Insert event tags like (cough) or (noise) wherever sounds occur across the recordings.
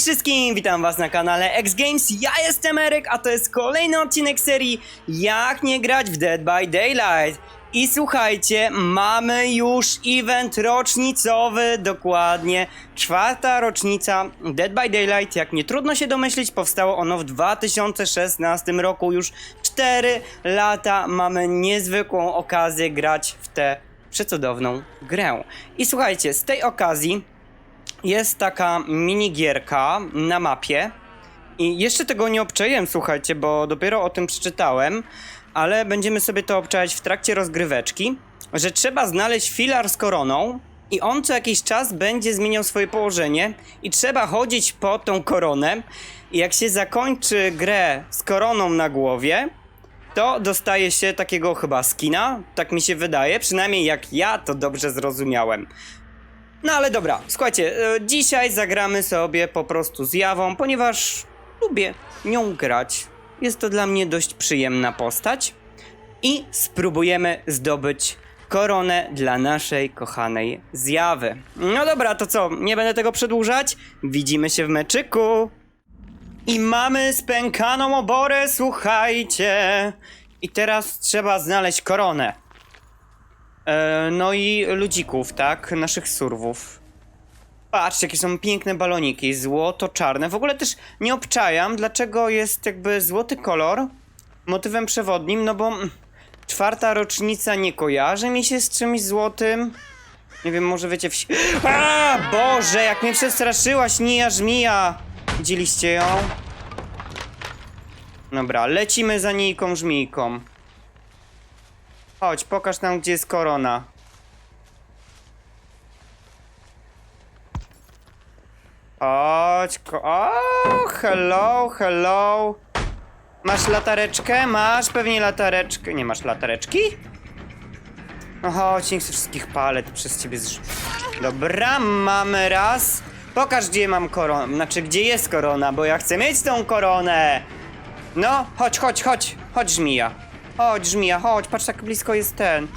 Wszystkim, witam was na kanale X Games, ja jestem Eryk, a to jest kolejny odcinek serii Jak nie grać w Dead by Daylight. I słuchajcie, mamy już event rocznicowy, dokładnie czwarta rocznica Dead by Daylight. Jak nie trudno się domyślić, powstało ono w 2016 roku, już 4 lata mamy niezwykłą okazję grać w tę przecudowną grę. I słuchajcie, z tej okazji jest taka minigierka na mapie. I jeszcze tego nie obczaiłem, słuchajcie, bo dopiero o tym przeczytałem, ale będziemy sobie to obczaić w trakcie rozgryweczki, że trzeba znaleźć filar z koroną i on co jakiś czas będzie zmieniał swoje położenie i trzeba chodzić po tą koronę i jak się zakończy grę z koroną na głowie, to dostaje się takiego chyba skina, tak mi się wydaje, przynajmniej jak ja to dobrze zrozumiałem. No ale dobra, słuchajcie, e, dzisiaj zagramy sobie po prostu z Jawą, ponieważ lubię nią grać. Jest to dla mnie dość przyjemna postać. I spróbujemy zdobyć koronę dla naszej kochanej Zjawy. No dobra, to co, nie będę tego przedłużać. Widzimy się w meczyku. I mamy spękaną oborę, słuchajcie. I teraz trzeba znaleźć koronę. E, no i ludzików, tak? Naszych surwów. Patrzcie, jakie są piękne baloniki, złoto-czarne. W ogóle też nie obczajam, dlaczego jest jakby złoty kolor motywem przewodnim, no bo mm, czwarta rocznica nie kojarzy mi się z czymś złotym. Nie wiem, może wiecie wsi... A, Boże, jak mnie przestraszyłaś, Nija Żmija! Widzieliście ją? Dobra, lecimy za Nijką Żmijką. Chodź, pokaż nam, gdzie jest korona. Chodź, ko o, hello, hello. Masz latareczkę? Masz pewnie latareczkę. Nie masz latareczki? No chodź, nie chcę wszystkich palet przez ciebie zrzu... Dobra, mamy raz. Pokaż, gdzie mam koronę. Znaczy, gdzie jest korona, bo ja chcę mieć tą koronę. No, chodź, chodź, chodź. Chodź, żmija. Chodź, żmija, chodź. Patrz, jak blisko jest ten.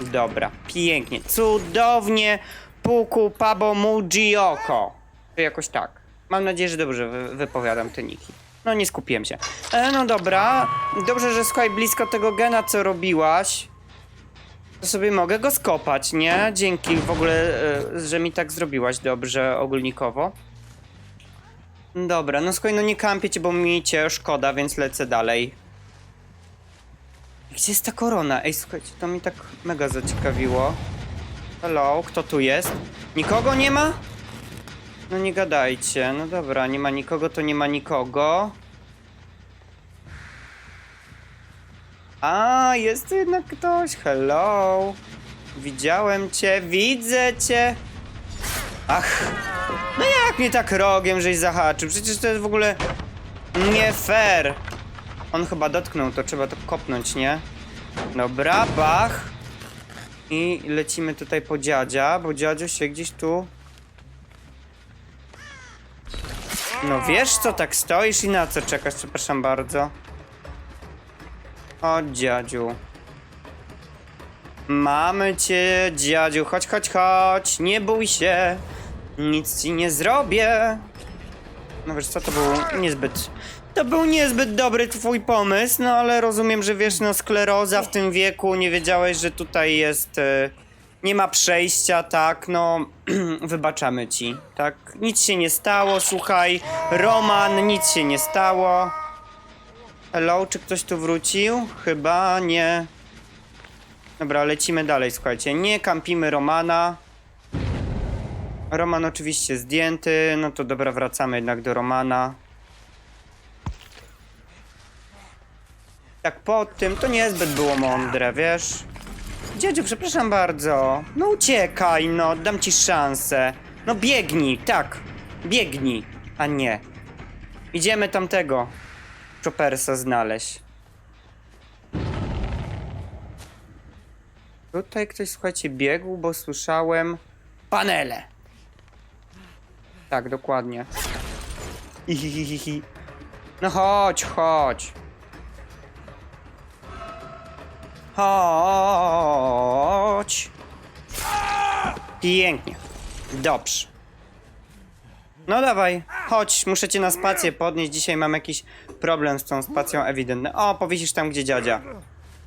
Dobra, pięknie. Cudownie. Puku Pabo Mujioko. Jakoś tak. Mam nadzieję, że dobrze wy wypowiadam te niki. No, nie skupiłem się. E, no dobra. Dobrze, że słuchaj, blisko tego gena, co robiłaś. To sobie mogę go skopać, nie? Dzięki w ogóle, e, że mi tak zrobiłaś dobrze ogólnikowo. Dobra, no słuchaj, no nie kampię cię, bo mi cię szkoda, więc lecę dalej. Gdzie jest ta korona? Ej, słuchajcie, to mi tak mega zaciekawiło. Hello, kto tu jest? Nikogo nie ma? No nie gadajcie. No dobra, nie ma nikogo, to nie ma nikogo. A, jest tu jednak ktoś. Hello. Widziałem cię, widzę cię. Ach. No jak mnie tak rogiem żeś zahaczył? Przecież to jest w ogóle nie fair. On chyba dotknął, to trzeba to kopnąć, nie? Dobra, bach. I lecimy tutaj po dziadzia, bo dziadzio się gdzieś tu... No wiesz co, tak stoisz i na co czekasz, przepraszam bardzo. O dziadziu. Mamy cię, dziadziu, chodź, chodź, chodź, nie bój się. Nic ci nie zrobię. No wiesz co, to był niezbyt... To był niezbyt dobry twój pomysł, no ale rozumiem, że wiesz, no skleroza w tym wieku, nie wiedziałeś, że tutaj jest... E, nie ma przejścia, tak, no... (clears throat) wybaczamy ci, tak? Nic się nie stało, słuchaj. Roman, nic się nie stało. Hello, czy ktoś tu wrócił? Chyba nie. Dobra, lecimy dalej, słuchajcie. Nie kampimy Romana. Roman oczywiście zdjęty, no to dobra, wracamy jednak do Romana. Tak po tym, to niezbyt było mądre, wiesz? Dziedziu, przepraszam bardzo. No uciekaj, no, dam ci szansę. No biegnij, tak, biegnij, a nie. Idziemy tamtego Choppersa znaleźć. Tutaj ktoś, słuchajcie, biegł, bo słyszałem panele. Tak, dokładnie. Ihihihi. No chodź, chodź. Chodź. Pięknie. Dobrze. No dawaj, chodź, muszę cię na spację podnieść. Dzisiaj mam jakiś problem z tą spacją ewidentny. O, powiesisz tam, gdzie dziadzia.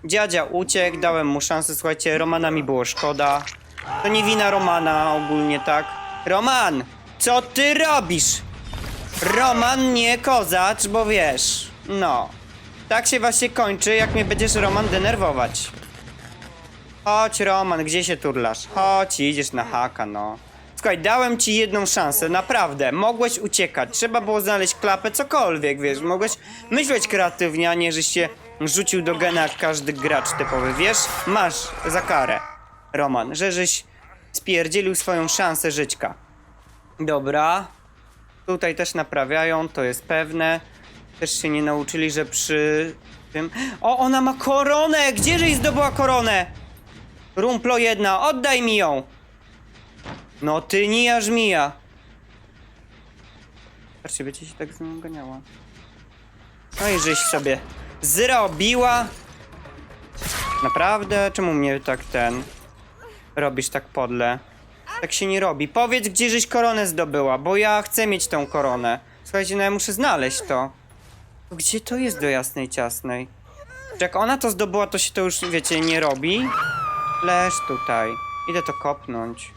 Dziadzia uciekł, dałem mu szansę, słuchajcie, Romana mi było szkoda. To nie wina Romana ogólnie, tak? Roman, co ty robisz? Roman, nie kozacz, bo wiesz, no. Tak się właśnie kończy, jak mnie będziesz, Roman, denerwować. Chodź, Roman, gdzie się turlasz? Chodź, idziesz na haka, no. Słuchaj, dałem ci jedną szansę, naprawdę. Mogłeś uciekać, trzeba było znaleźć klapę, cokolwiek, wiesz. Mogłeś myśleć kreatywnie, a nie, żeś się rzucił do gena jak każdy gracz typowy, wiesz? Masz za karę, Roman, że żeś spierdzielił swoją szansę żyćka. Dobra. Tutaj też naprawiają, to jest pewne. Też się nie nauczyli, że przy tym... O, ona ma koronę! Gdzieżeś zdobyła koronę? Rumplo jedna, oddaj mi ją! No ty nija żmija. Patrzcie, będzie się tak z nią ganiała. No i żeś sobie zrobiła. Naprawdę? Czemu mnie tak ten... Robisz tak podle? Tak się nie robi. Powiedz, gdzie żeś koronę zdobyła, bo ja chcę mieć tą koronę. Słuchajcie, no ja muszę znaleźć to. Gdzie to jest do jasnej ciasnej? Jak ona to zdobyła, to się to już, wiecie, nie robi? Leż tutaj. Idę to kopnąć.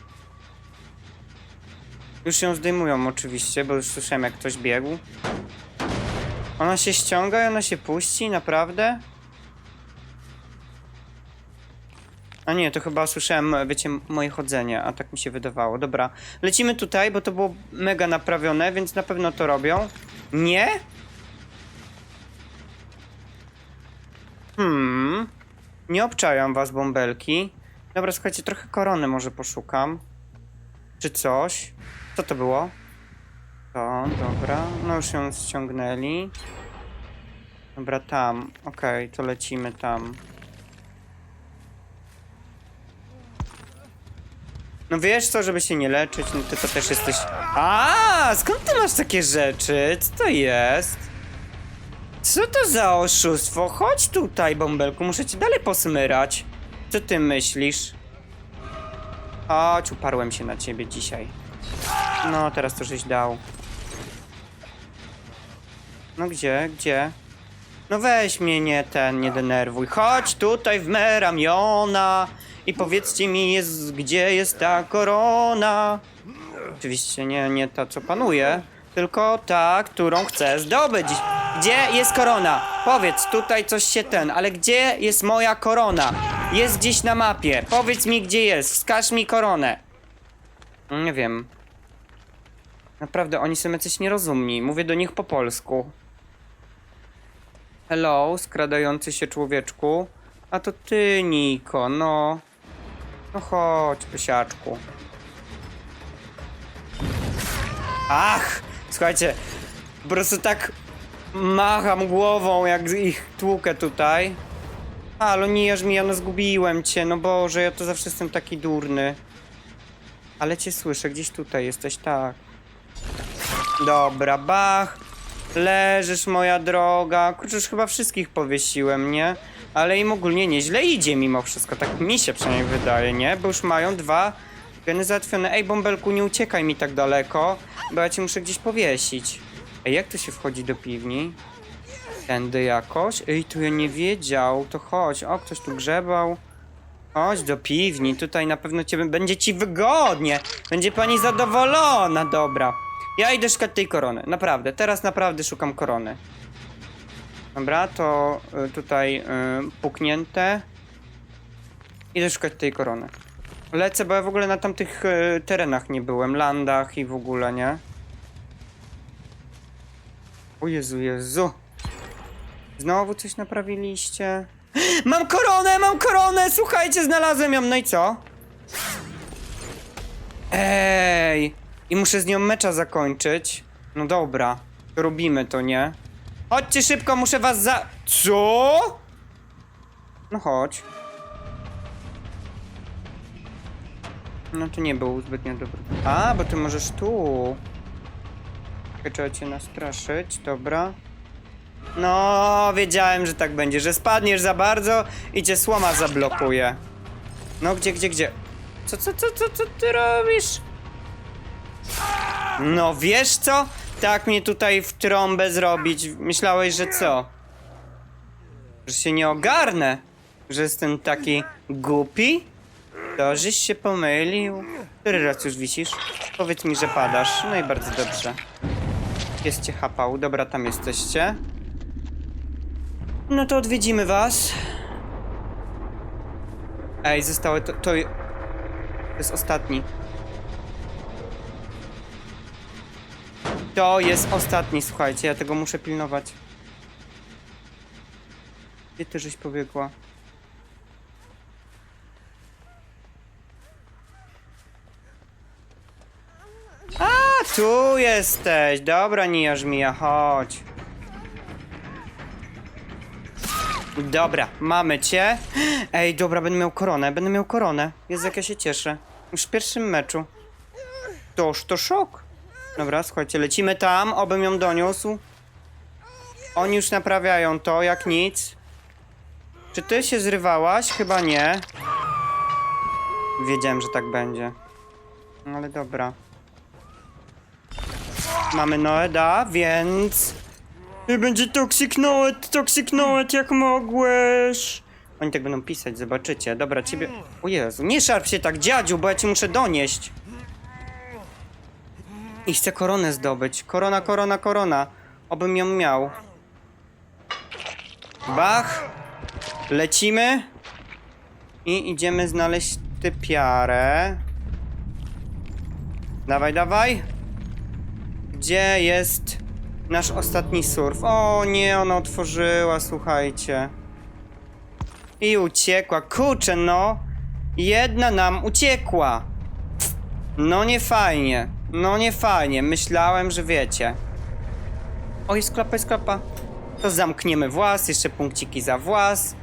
Już ją zdejmują oczywiście, bo już słyszałem jak ktoś biegł. Ona się ściąga i ona się puści, naprawdę? A nie, to chyba słyszałem, wiecie, moje chodzenie, a tak mi się wydawało. Dobra, lecimy tutaj, bo to było mega naprawione, więc na pewno to robią. Nie? Hmm. Nie obczają was bąbelki. Dobra, słuchajcie, trochę korony może poszukam. Czy coś? Co to było? To, dobra. No już ją ściągnęli. Dobra, tam. Okej, to lecimy tam. No wiesz co, żeby się nie leczyć, no ty to też jesteś... A, skąd ty masz takie rzeczy? Co to jest? Co to za oszustwo? Chodź tutaj, bąbelku, muszę cię dalej posmyrać. Co ty myślisz? Chodź, uparłem się na ciebie dzisiaj. No, teraz to żeś dał. No gdzie, gdzie? No weź mnie, nie ten, nie denerwuj. Chodź tutaj w me ramiona i powiedzcie mi, jest, gdzie jest ta korona. Oczywiście nie, nie ta, co panuje, tylko ta, którą chcę zdobyć. Gdzie jest korona? Powiedz, tutaj coś się ten, ale gdzie jest moja korona? Jest gdzieś na mapie. Powiedz mi, gdzie jest. Wskaż mi koronę. Nie wiem. Naprawdę, oni są jacyś nierozumni. Mówię do nich po polsku. Hello, skradający się człowieczku. A to ty, Niko, no. No chodź, pysiaczku. Ach! Słuchajcie, po prostu tak macham głową, jak ich tłukę tutaj. Halo, nie aż mi, ja no zgubiłem cię, no Boże, ja to zawsze jestem taki durny. Ale cię słyszę, gdzieś tutaj jesteś, tak. Dobra, bach. Leżysz, moja droga. Kurczę, już chyba wszystkich powiesiłem, nie? Ale im ogólnie nieźle idzie mimo wszystko, tak mi się przynajmniej wydaje, nie? Bo już mają dwa geny załatwione. Ej, bąbelku, nie uciekaj mi tak daleko, bo ja cię muszę gdzieś powiesić. Ej, jak tu się wchodzi do piwni? Tędy jakoś? Ej, tu ja nie wiedział, to chodź. O, ktoś tu grzebał. Chodź do piwni, tutaj na pewno cię, będzie ci wygodnie. Będzie pani zadowolona, dobra. Ja idę szukać tej korony, naprawdę. Teraz naprawdę szukam korony. Dobra, to y, tutaj y, puknięte. Idę szukać tej korony. Lecę, bo ja w ogóle na tamtych y, terenach nie byłem, landach i w ogóle, nie? O Jezu, Jezu. Znowu coś naprawiliście? (gasps) Mam koronę, mam koronę! Słuchajcie, znalazłem ją, no i co? Ej! I muszę z nią mecza zakończyć. No dobra, robimy to, nie? Chodźcie szybko, muszę was za... Co? No chodź. No to nie był zbytnio dobry. A, bo ty możesz tu. Czekaj, Trzeba cię nastraszyć, dobra. No, wiedziałem, że tak będzie, że spadniesz za bardzo i cię słoma zablokuje. No, gdzie, gdzie, gdzie? Co, co, co, co, co ty robisz? No wiesz co? Tak mnie tutaj w trąbę zrobić. Myślałeś, że co? Że się nie ogarnę? Że jestem taki głupi? To żeś się pomylił. Który raz już wisisz? Powiedz mi, że padasz. No i bardzo dobrze. Pies cię chapał. Dobra, tam jesteście. No to odwiedzimy was. Ej, zostały to... To, to jest ostatni. To jest ostatni, słuchajcie, ja tego muszę pilnować. Gdzie ty żeś pobiegła? A, tu jesteś! Dobra, Nia Żmija, chodź. Dobra, mamy cię. Ej, dobra, będę miał koronę, będę miał koronę. Jest jak ja się cieszę. Już w pierwszym meczu. Toż to szok. Dobra, słuchajcie, lecimy tam, obym ją doniósł. Oni już naprawiają to, jak nic. Czy ty się zrywałaś? Chyba nie. Wiedziałem, że tak będzie. No ale dobra. Mamy Noeda, więc... Będzie Toxic Noed, Toxic Noed, jak mogłeś. Oni tak będą pisać, zobaczycie. Dobra, ciebie... O Jezu, nie szarp się tak, dziadziu, bo ja ci muszę donieść. I chcę koronę zdobyć. Korona, korona, korona. Obym ją miał. Bach. Lecimy. I idziemy znaleźć typiarę. Dawaj, dawaj. Gdzie jest nasz ostatni surf? O nie, ona otworzyła, słuchajcie. I uciekła. Kurczę, no. Jedna nam uciekła. No nie fajnie. No nie fajnie. Myślałem, że wiecie. O, jest klapa, jest klapa. To zamkniemy włas, jeszcze punkciki za włas.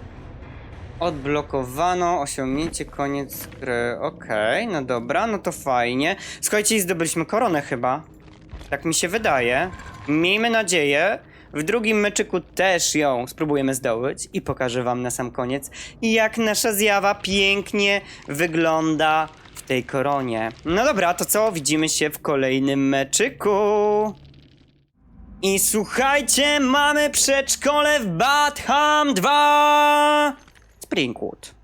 Odblokowano, osiągnięcie, koniec gry. Okej, no dobra, no to fajnie. Słuchajcie, i zdobyliśmy koronę chyba. Tak mi się wydaje. Miejmy nadzieję. W drugim meczyku też ją spróbujemy zdobyć i pokażę wam na sam koniec, jak nasza zjawa pięknie wygląda w tej koronie. No dobra, to co? Widzimy się w kolejnym meczyku. I słuchajcie, mamy przedszkole w Batham 2 Springwood.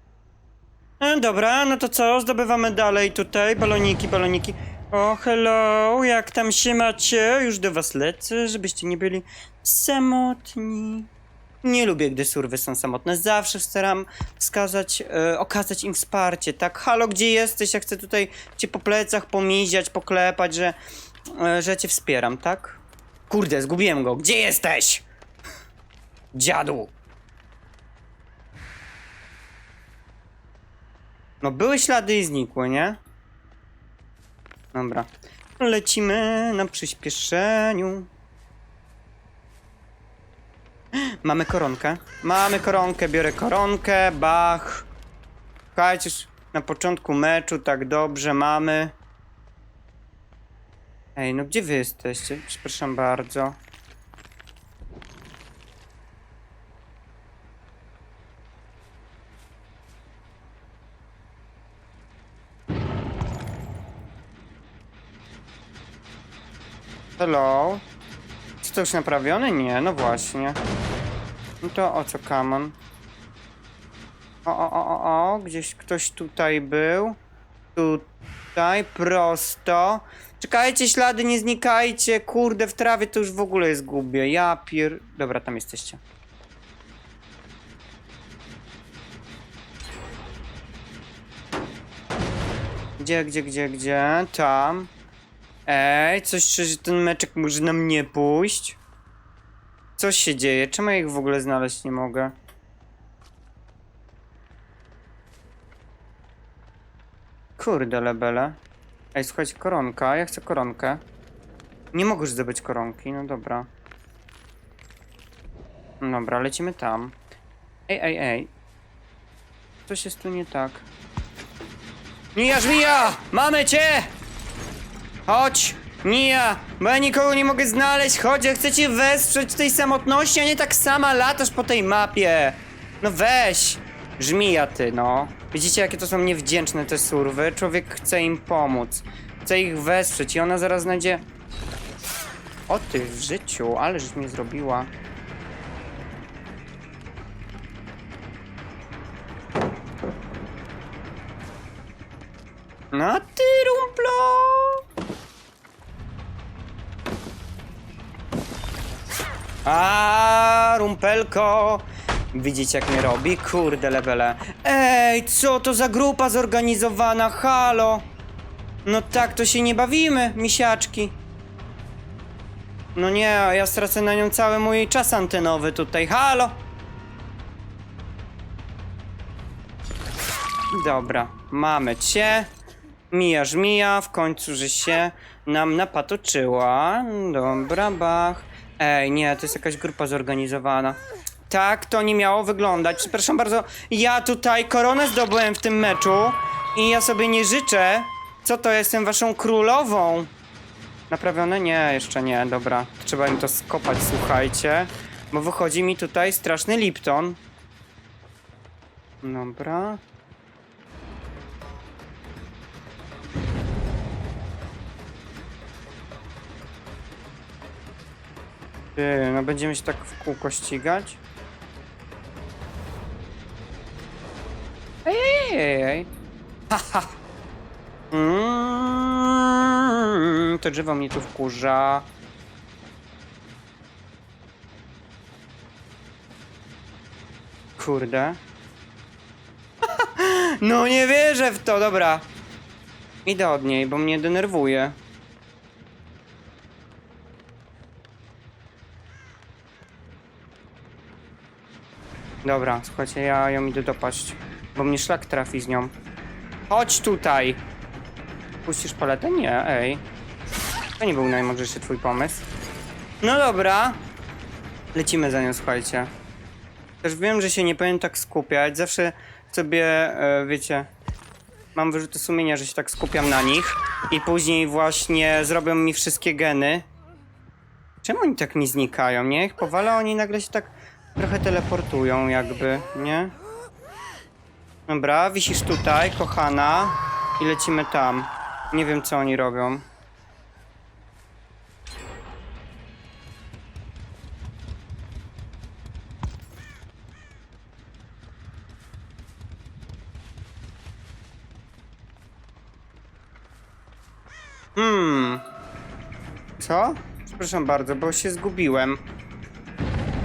E, dobra, no to co? Zdobywamy dalej tutaj baloniki, baloniki. O, hello, jak tam się macie? Już do was lecę, żebyście nie byli samotni. Nie lubię, gdy surwy są samotne. Zawsze staram wskazać, e, okazać im wsparcie, tak? Halo, gdzie jesteś? Ja chcę tutaj cię po plecach pomiziać, poklepać, że, e, że cię wspieram, tak? Kurde, zgubiłem go. Gdzie jesteś? Dziadu. No były ślady i znikły, nie? Dobra. Lecimy na przyspieszeniu. Mamy koronkę. Mamy koronkę, biorę koronkę, bach. Słuchajcie, na początku meczu tak dobrze mamy. Ej, no gdzie wy jesteście? Przepraszam bardzo. Hello? Czy to już naprawione? Nie, no właśnie. No to o co, Kamon? O, o, o, o, o, gdzieś ktoś tutaj był. Tutaj, prosto. Czekajcie, ślady, nie znikajcie. Kurde, w trawie to już w ogóle jest gubię. Ja pier... Dobra, tam jesteście. Gdzie, gdzie, gdzie, gdzie? Tam. Ej, coś, że ten meczek może nam nie pójść? Coś się dzieje? Czemu ja ich w ogóle znaleźć nie mogę? Kurde lebele. Ej, słuchajcie, koronka. Ja chcę koronkę. Nie mogę już zdobyć koronki, no dobra. No Dobra, lecimy tam. Ej, ej, ej. Coś jest tu nie tak. Mija, żmija! Mamy cię! Chodź! Nia! Bo ja nikogo nie mogę znaleźć, chodź, ja chcę cię wesprzeć w tej samotności, a nie tak sama latasz po tej mapie. No weź! Żmija ty, no. Widzicie, jakie to są niewdzięczne te surwy? Człowiek chce im pomóc. Chce ich wesprzeć i ona zaraz znajdzie O ty w życiu, ale żeś mnie zrobiła. No ty rumplo! A rumpelko! Widzicie jak mnie robi? Kurde lebele. Ej, co to za grupa zorganizowana? Halo! No tak to się nie bawimy, misiaczki. No nie, ja stracę na nią cały mój czas antenowy tutaj. Halo! Dobra, mamy cię. Mija, w końcu, że się nam napatoczyła. Dobra, bach. Ej, nie, to jest jakaś grupa zorganizowana. Tak, to nie miało wyglądać. Przepraszam bardzo, ja tutaj koronę zdobyłem w tym meczu i ja sobie nie życzę. Co to, jestem waszą królową? Naprawione? Nie, jeszcze nie, dobra. Trzeba im to skopać, słuchajcie. Bo wychodzi mi tutaj straszny Lipton. Dobra. Ty, no będziemy się tak w kółko ścigać? Ej, ej, ej, ej. Haha. Mm, to drzewo mnie tu wkurza. Kurde. (laughs) No nie wierzę w to, dobra. Idę od niej, bo mnie denerwuje. Dobra, słuchajcie, ja ją idę dopaść, bo mnie szlak trafi z nią. Chodź tutaj! Puścisz paletę? Nie, ej. To nie był najmądrzejszy twój pomysł. No dobra. Lecimy za nią, słuchajcie. Też wiem, że się nie powinien tak skupiać. Zawsze sobie, e, wiecie, mam wyrzuty sumienia, że się tak skupiam na nich i później właśnie zrobią mi wszystkie geny. Czemu oni tak mi znikają, nie? Ich powala, oni nagle się tak trochę teleportują jakby, nie? Dobra, wisisz tutaj, kochana. I lecimy tam. Nie wiem, co oni robią. Hmm. Co? Przepraszam bardzo, bo się zgubiłem.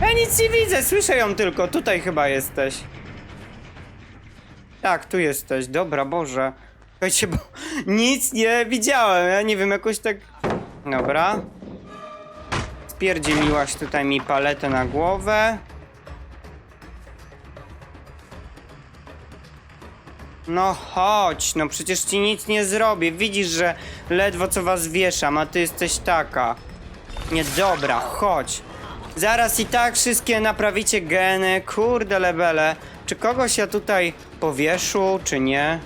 Ja nic nie widzę, słyszę ją tylko. Tutaj chyba jesteś. Tak, tu jesteś. Dobra, Boże. Słuchajcie, bo (laughs) nic nie widziałem. Ja nie wiem, jakoś tak... Dobra. Spierdzieliłaś tutaj mi paletę na głowę. No chodź, no przecież ci nic nie zrobię. Widzisz, że ledwo co was wieszam, a ty jesteś taka. Niedobra, chodź. Zaraz i tak wszystkie naprawicie geny. Kurde lebele. Czy kogoś ja tutaj powieszu, czy nie?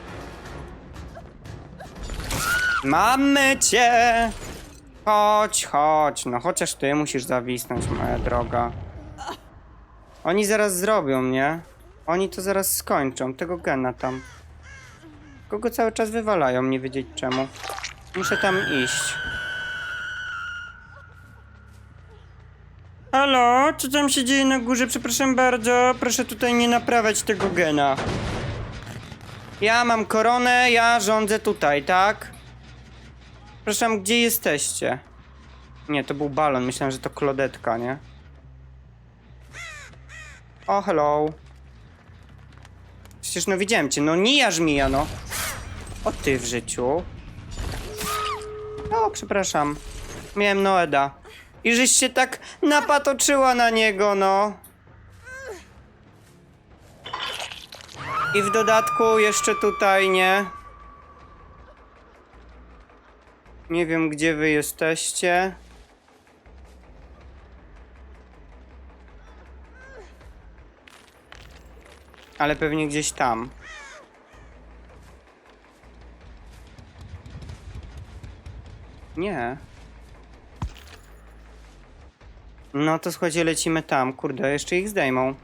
Mamy cię! Chodź, chodź. No chociaż ty musisz zawisnąć, moja droga. Oni zaraz zrobią, nie? Oni to zaraz skończą. Tego gena tam. Kogo cały czas wywalają, nie wiedzieć czemu. Muszę tam iść. Halo, co tam się dzieje na górze? Przepraszam bardzo, proszę tutaj nie naprawiać tego gena. Ja mam koronę, ja rządzę tutaj, tak? Przepraszam, gdzie jesteście? Nie, to był balon, myślałem, że to klodetka, nie? O, hello. Przecież no widziałem cię, no nie mija, no. O ty w życiu. O, przepraszam. Miałem Noeda. I żeś się tak napatoczyła na niego, no. I w dodatku jeszcze tutaj, nie? Nie wiem, gdzie wy jesteście. Ale pewnie gdzieś tam. Nie. No to słuchajcie, lecimy tam. Kurde, jeszcze ich zdejmą.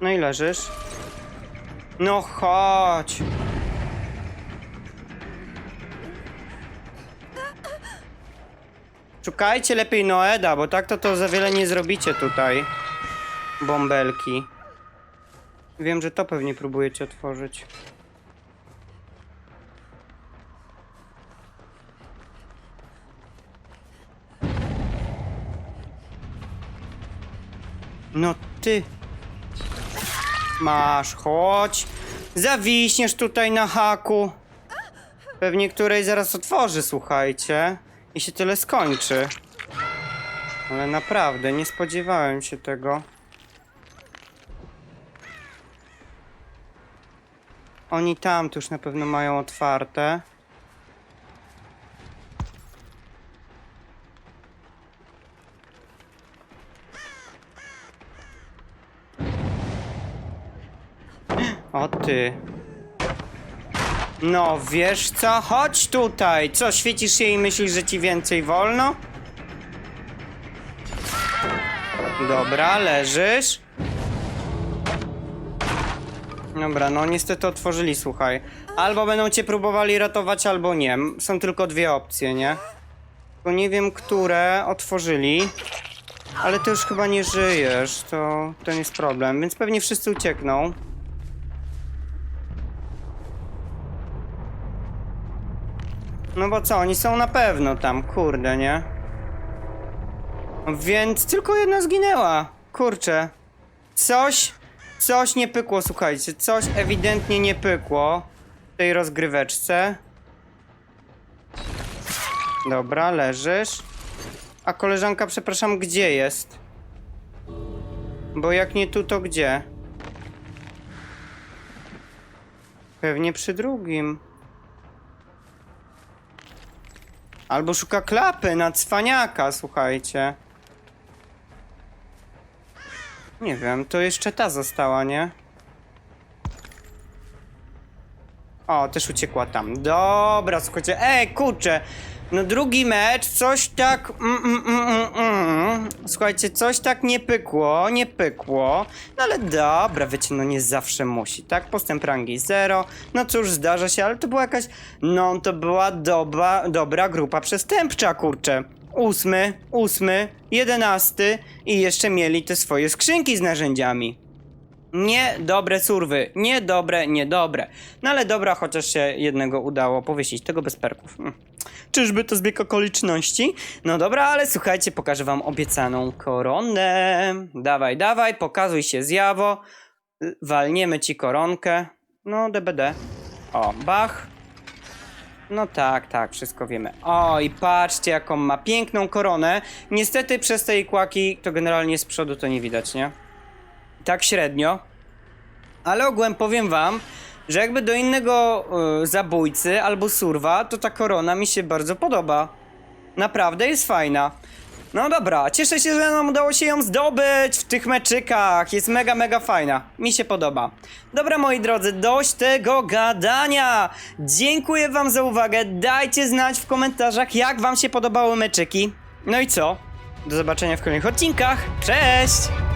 No i leżysz. No chodź! Szukajcie lepiej Noeda, bo tak to to za wiele nie zrobicie tutaj. Bąbelki. Wiem, że to pewnie próbujecie otworzyć. No ty. Masz, chodź. Zawiśniesz tutaj na haku. Pewnie której zaraz otworzy, słuchajcie. I się tyle skończy. Ale naprawdę, nie spodziewałem się tego. Oni tam tu już na pewno mają otwarte. O ty. No, wiesz co? Chodź tutaj. Co, świecisz się i myślisz, że ci więcej wolno? Dobra, leżysz. Dobra, no niestety otworzyli, słuchaj. Albo będą cię próbowali ratować, albo nie. Są tylko dwie opcje, nie? Tylko nie wiem, które otworzyli. Ale ty już chyba nie żyjesz, to, to nie jest problem, więc pewnie wszyscy uciekną. No bo co, oni są na pewno tam, kurde, nie? Więc tylko jedna zginęła. Kurczę. Coś, coś nie pykło, słuchajcie. Coś ewidentnie nie pykło w tej rozgryweczce. Dobra, leżysz. A koleżanka, przepraszam, gdzie jest? Bo jak nie tu, to gdzie? Pewnie przy drugim. Albo szuka klapy na cwaniaka, słuchajcie. Nie wiem, to jeszcze ta została, nie? O, też uciekła tam. Dobra, słuchajcie. Ej, kurczę. No drugi mecz, coś tak... Mm, mm, mm, mm, mm. Słuchajcie, coś tak nie pykło, nie pykło. No ale dobra, wiecie, no nie zawsze musi, tak? Postęp rangi 0. No cóż, zdarza się, ale to była jakaś... No, to była dobra, dobra grupa przestępcza, kurczę. Ósmy, ósmy, jedenasty i jeszcze mieli te swoje skrzynki z narzędziami. Niedobre surwy. Niedobre, niedobre. No ale dobra, chociaż się jednego udało powiesić. Tego bez perków. Czyżby to zbieg okoliczności? No dobra, ale słuchajcie, pokażę wam obiecaną koronę. Dawaj, dawaj, pokazuj się zjawo. Walniemy ci koronkę. No, DBD. O, bach. No tak, tak, wszystko wiemy. O, i patrzcie, jaką ma piękną koronę. Niestety przez te kłaki, to generalnie z przodu to nie widać, nie? tak średnio. Ale ogółem powiem wam, że jakby do innego y, zabójcy albo surwa, to ta korona mi się bardzo podoba. Naprawdę jest fajna. No dobra, cieszę się, że nam udało się ją zdobyć w tych meczykach. Jest mega, mega fajna. Mi się podoba. Dobra, moi drodzy, dość tego gadania. Dziękuję wam za uwagę. Dajcie znać w komentarzach, jak wam się podobały meczyki. No i co? Do zobaczenia w kolejnych odcinkach. Cześć!